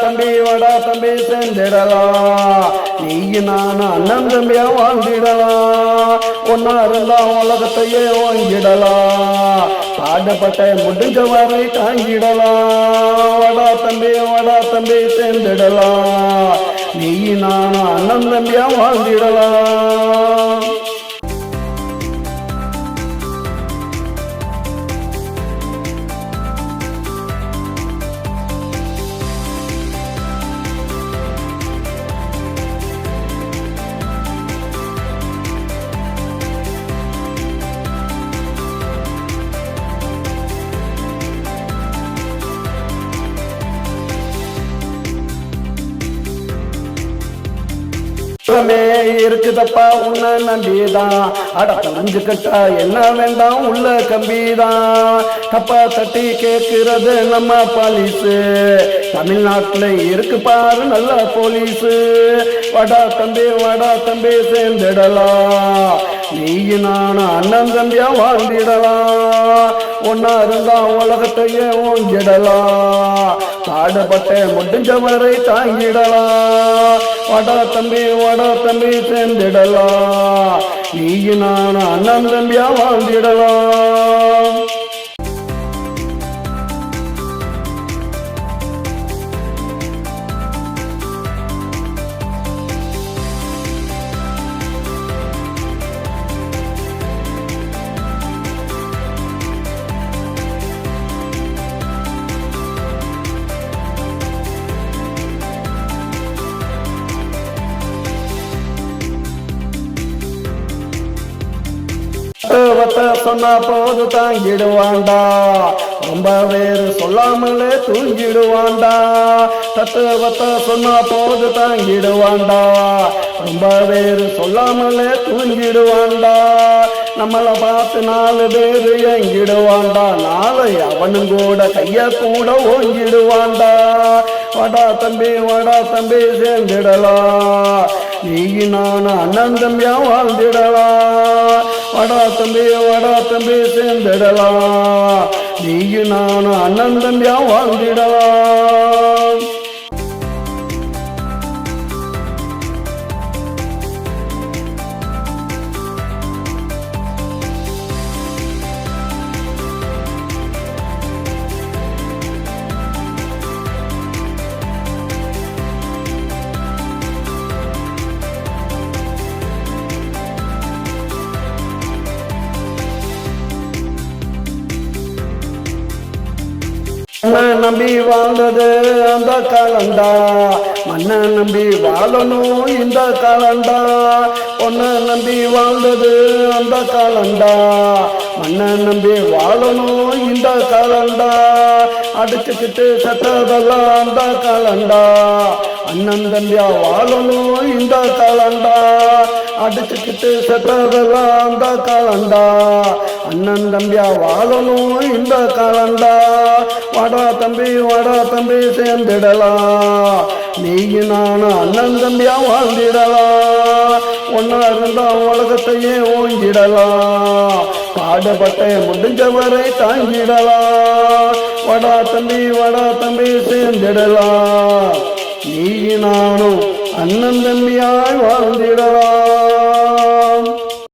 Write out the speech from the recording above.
தம்பி வடா தம்பி சேர்ந்திடலாம் நீயும் நானும் அண்ணன் தம்பியா வாழ்ந்திடலாம் ஒன்னா இருந்தா உலகத்தையே வாங்கிடலாம் பாடப்பட்ட முடிஞ்ச வரை தாங்கிடலாம் வடா தம்பி வடா தம்பி சேர்ந்திடலாம் நீயும் நானும் அண்ணன் தம்பியா வாழ்ந்திடலாம் உலகமே இருக்குதப்பா உன்னை நம்பிதான். அட புரிஞ்சுக்கிட்டா என்ன வேண்டாம் உள்ள கம்பிதான். தப்பா தட்டி கேட்கிறது நம்ம பாலிசு தமிழ்நாட்டுல இருக்கு பாரு நல்ல போலீஸு. வடா தம்பி வடா தம்பி சேர்ந்துடலாம். நீயும் நானும் அண்ணன் தம்பியா வாழ்ந்திடலாம். ஒன்னா இருந்தா உலகத்தையே ஓங்கிடலாம். பாடுபட்ட முடிஞ்ச வரை தாங்கிடலாம். வடா தம்பி வடா தம்பி சேர்ந்திடலாம். நீயும் நான் அண்ணன் தம்பியா வாழ்ந்திடலாம். தத்துவத்தை சொன்னா போது தாங்கிடுவாண்டா ரொம்ப வேறு சொல்லாமலே தூங்கிடுவாண்டா தத்துவத்தை சொன்னா போது தாங்கிடுவாண்டா ரொம்ப வேறு சொல்லாமலே தூங்கிடுவாண்டா நம்மளை பார்த்து நாலு பேரு எங்கிடுவாண்டா நாளை அவனும் கூட கைய கூட ஓங்கிடுவாண்டா வடா தம்பி வடா தம்பி சேர்ந்திடலாம். நீ நான் அண்ணன் தம்பியா வாழ்ந்திடலாம். வடா தம்பி வடா தம்பி சேர்ந்திடலாம் நீயும் நானும் அண்ணன் தம்பியா வாழ்ந்திடலாம் மண்ணை நம்பி வாழ்ந்தது அந்த காலண்டா மண்ணை நம்பி வாழணும் இந்த காலண்டா பொண்ணை நம்பி வாழ்ந்தது அந்த காலண்டா மண்ணை நம்பி வாழணும் இந்த காலண்டா அடிச்சுக்கிட்டு செத்ததெல்லாம் அந்த காலண்டா அண்ணன் தம்பியா வாழணும் இந்த காலண்டா அடிச்சுக்கிட்டு செத்ததெல்லாம் அந்த காலண்டா அண்ணன் தம்பியா வாழணும் இந்த காலண்டா வாடா தம்பி வாடா தம்பி சேர்ந்திடலாம் நீயும் நானும் அண்ணன் தம்பியா வாழ்ந்திடலாம் ஒன்னா இருந்தா உலகத்தையே ஓங்கிடலாம் பாடப்பட்ட முடிஞ்சவரை தாங்கிடலாம் வடா தம்பி வடா தம்பி சேர்ந்திடலாம் நீ நானும் அண்ணன் தம்பியாய் வாழ்ந்திடலாம்